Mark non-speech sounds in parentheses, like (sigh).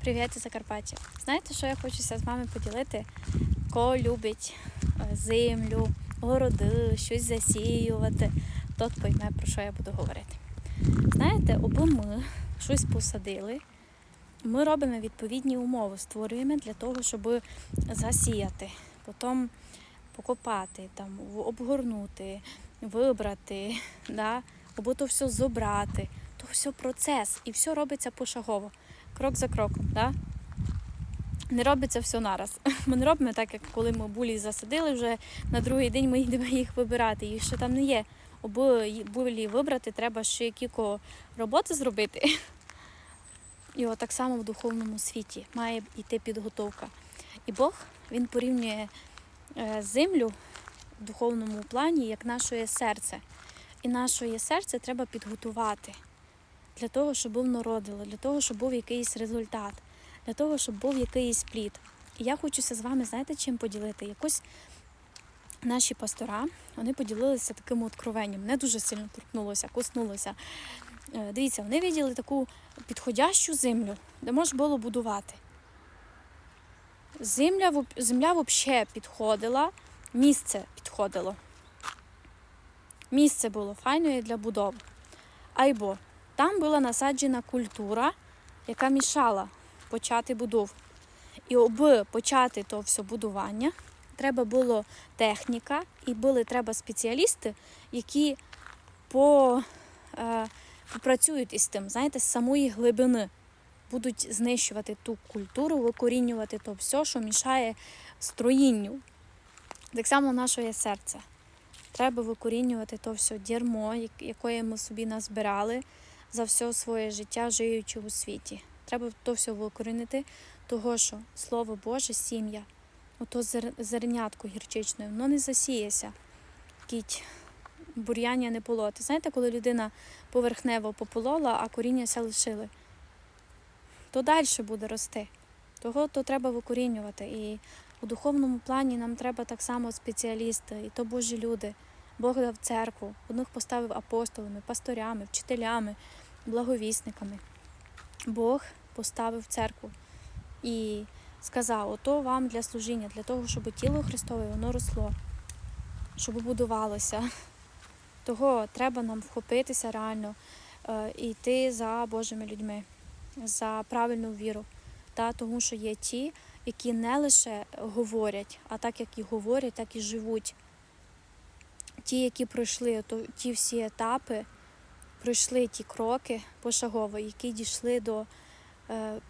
Привіт Закарпаття. Знаєте, що я хочуся з вами поділити? Хто любить е, землю, городи, щось засіювати, тот пойме, про що я буду говорити. Знаєте, аби ми щось посадили, ми робимо відповідні умови, створюємо для того, щоб засіяти, потім покопати, там, обгорнути, вибрати, да? або то все зобрати. То все процес і все робиться пошагово крок за кроком. Да? Не робиться все нараз. (laughs) Ми не робимо так, як коли ми булі засадили, вже на другий день ми йдемо їх вибирати. Їх ще там не є. Аби булі вибрати, треба ще кілька роботи зробити. І от так само в духовному світі має йти підготовка. І Бог він порівнює е, землю в духовному плані як наше серце. І наше серце треба підготувати для того, щоб був народило, для того, щоб був якийсь результат, для того, щоб був якийсь плід. І я хочуся з вами, знаєте, чим поділити? Якось наші пастора вони поділилися таким откровенням. Не дуже сильно торкнулося, коснулося. Е, Дивіться, вони виділи таку підходящу землю, де можна було будувати. Земля, земля взагалі підходила, місце підходило. Місце було файне для будови. Айбо там була насаджена культура, яка мішала почати будову. І аби почати то все будування, треба було техніка, і були треба спеціалісти, які по, е, попрацюють із тим, знаєте, з самої глибини. Будуть знищувати ту культуру, викорінювати то все, що мішає строїнню. Так само наше серце. Треба викорінювати то все дерьмо, як- ми собі назбирали за все своє життя, живучи у світі. Треба то все викорінити, того що Слово Боже, сім'я, ото зернятко гірчичне, воно не засіється, кіть, бур'яння не полоти. Знаєте, коли людина поверхнево пополола, а коріння лишили, то далі буде рости. Того то треба викорінювати. І у духовному плані нам треба так само спеціалісти, і то Божі люди. Бог дав церкву, одних поставив апостолами, пасторями, вчителями, благовісниками. Бог поставив церкву і сказав: ото вам для служіння, для того, щоб тіло Христове воно росло, щоб будувалося. Того треба нам вхопитися реально е, і йти за Божими людьми, за правильну віру. Та, тому що є ті, які не лише говорять, а так як і говорять, так і живуть. Ті, які пройшли то, ті всі етапи, пройшли ті кроки пошагово, які дійшли до е,